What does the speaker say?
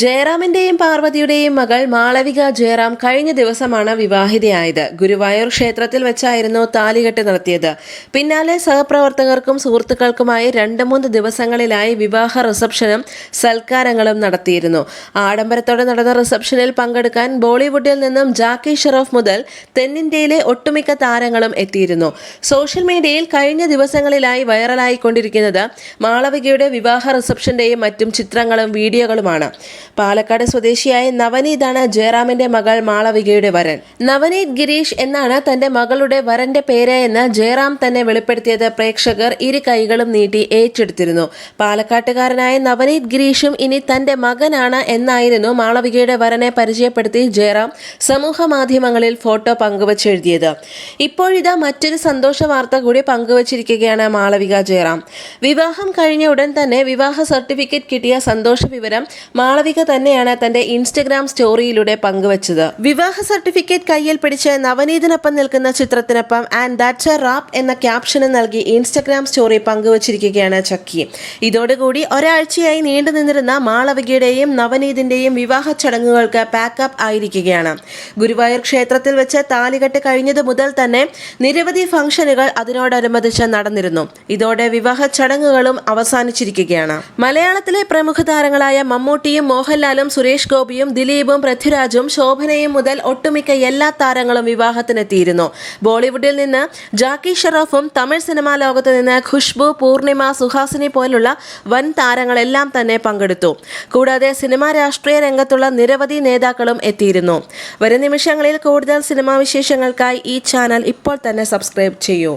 ജയറാമിന്റെയും പാർവതിയുടെയും മകൾ മാളവിക ജയറാം കഴിഞ്ഞ ദിവസമാണ് വിവാഹിതയായത്. ഗുരുവായൂർ ക്ഷേത്രത്തിൽ വെച്ചായിരുന്നു താലികെട്ട് നടത്തിയത്. പിന്നാലെ സഹപ്രവർത്തകർക്കും സുഹൃത്തുക്കൾക്കുമായി രണ്ട് മൂന്ന് ദിവസങ്ങളിലായി വിവാഹ റിസപ്ഷനും സൽക്കാരങ്ങളും നടത്തിയിരുന്നു. ആഡംബരത്തോടെ നടന്ന റിസപ്ഷനിൽ പങ്കെടുക്കാൻ ബോളിവുഡിൽ നിന്നും ജാക്കി ഷെറോഫ് മുതൽ തെന്നിന്ത്യയിലെ ഒട്ടുമിക്ക താരങ്ങളും എത്തിയിരുന്നു. സോഷ്യൽ മീഡിയയിൽ കഴിഞ്ഞ ദിവസങ്ങളിലായി വൈറലായിക്കൊണ്ടിരിക്കുന്നത് മാളവികയുടെ വിവാഹ റിസപ്ഷന്റെയും മറ്റും ചിത്രങ്ങളും വീഡിയോകളുമാണ്. പാലക്കാട് സ്വദേശിയായ നവനീതാണ് ജയറാമിന്റെ മകൾ മാളവികയുടെ വരൻ. നവനീത് ഗിരീഷ് എന്നാണ് തന്റെ മകളുടെ വരന്റെ പേര് എന്ന് ജയറാം തന്നെ വെളിപ്പെടുത്തിയത്. പ്രേക്ഷകർ ഇരു കൈകളും നീട്ടി ഏറ്റെടുത്തിരുന്നു. പാലക്കാട്ടുകാരനായ നവനീത് ഗിരീഷും ഇനി തന്റെ മകനാണ് എന്നായിരുന്നു മാളവികയുടെ വരനെ പരിചയപ്പെടുത്തി ജയറാം സമൂഹ മാധ്യമങ്ങളിൽ ഫോട്ടോ പങ്കുവച്ചെഴുതിയത്. ഇപ്പോഴിതാ മറ്റൊരു സന്തോഷ വാർത്ത കൂടി പങ്കുവച്ചിരിക്കുകയാണ് മാളവിക ജയറാം. വിവാഹം കഴിഞ്ഞ ഉടൻ തന്നെ വിവാഹ സർട്ടിഫിക്കറ്റ് കിട്ടിയ സന്തോഷ വിവരം മാളവിക തന്നെയാണ് തന്റെ ഇൻസ്റ്റഗ്രാം സ്റ്റോറിയിലൂടെ പങ്കുവച്ചത്. വിവാഹ സർട്ടിഫിക്കറ്റ് കയ്യിൽ പിടിച്ച് നവനീതിനൊപ്പം നിൽക്കുന്ന ചിത്രത്തിനൊപ്പം ആൻഡ് ദാറ്റ്സ് എ റാപ്പ് എന്ന ക്യാപ്ഷന് നൽകി ഇൻസ്റ്റഗ്രാം സ്റ്റോറി പങ്കുവച്ചിരിക്കുകയാണ് ചക്കി. ഇതോടുകൂടി ഒരാഴ്ചയായി നീണ്ടു നിന്നിരുന്ന മാളവികയുടെയും നവനീതിന്റെയും വിവാഹ ചടങ്ങുകൾക്ക് പാക്കപ്പ് ആയിരിക്കുകയാണ്. ഗുരുവായൂർ ക്ഷേത്രത്തിൽ വെച്ച് താലികെട്ട് കഴിഞ്ഞതു മുതൽ തന്നെ നിരവധി ഫംഗ്ഷനുകൾ അതിനോടനുബന്ധിച്ച് നടന്നിരുന്നു. ഇതോടെ വിവാഹ ചടങ്ങുകളും അവസാനിച്ചിരിക്കുകയാണ്. മലയാളത്തിലെ പ്രമുഖ താരങ്ങളായ മമ്മൂട്ടിയും മോഹൻലാലും സുരേഷ് ഗോപിയും ദിലീപും പൃഥ്വിരാജും ശോഭനയും മുതൽ ഒട്ടുമിക്ക എല്ലാ താരങ്ങളും വിവാഹത്തിനെത്തിയിരുന്നു. ബോളിവുഡിൽ നിന്ന് ജാക്കി ഷെറോഫും തമിഴ് സിനിമാ ലോകത്ത് നിന്ന് ഖുഷ്ബു പൂർണിമ സുഹാസിനി പോലുള്ള വൻ താരങ്ങളെല്ലാം തന്നെ പങ്കെടുത്തു. കൂടാതെ സിനിമാ രാഷ്ട്രീയ രംഗത്തുള്ള നിരവധി നേതാക്കളും എത്തിയിരുന്നു. വരും നിമിഷങ്ങളിൽ കൂടുതൽ സിനിമാ വിശേഷങ്ങൾക്കായി ഈ ചാനൽ ഇപ്പോൾ തന്നെ സബ്സ്ക്രൈബ് ചെയ്യൂ.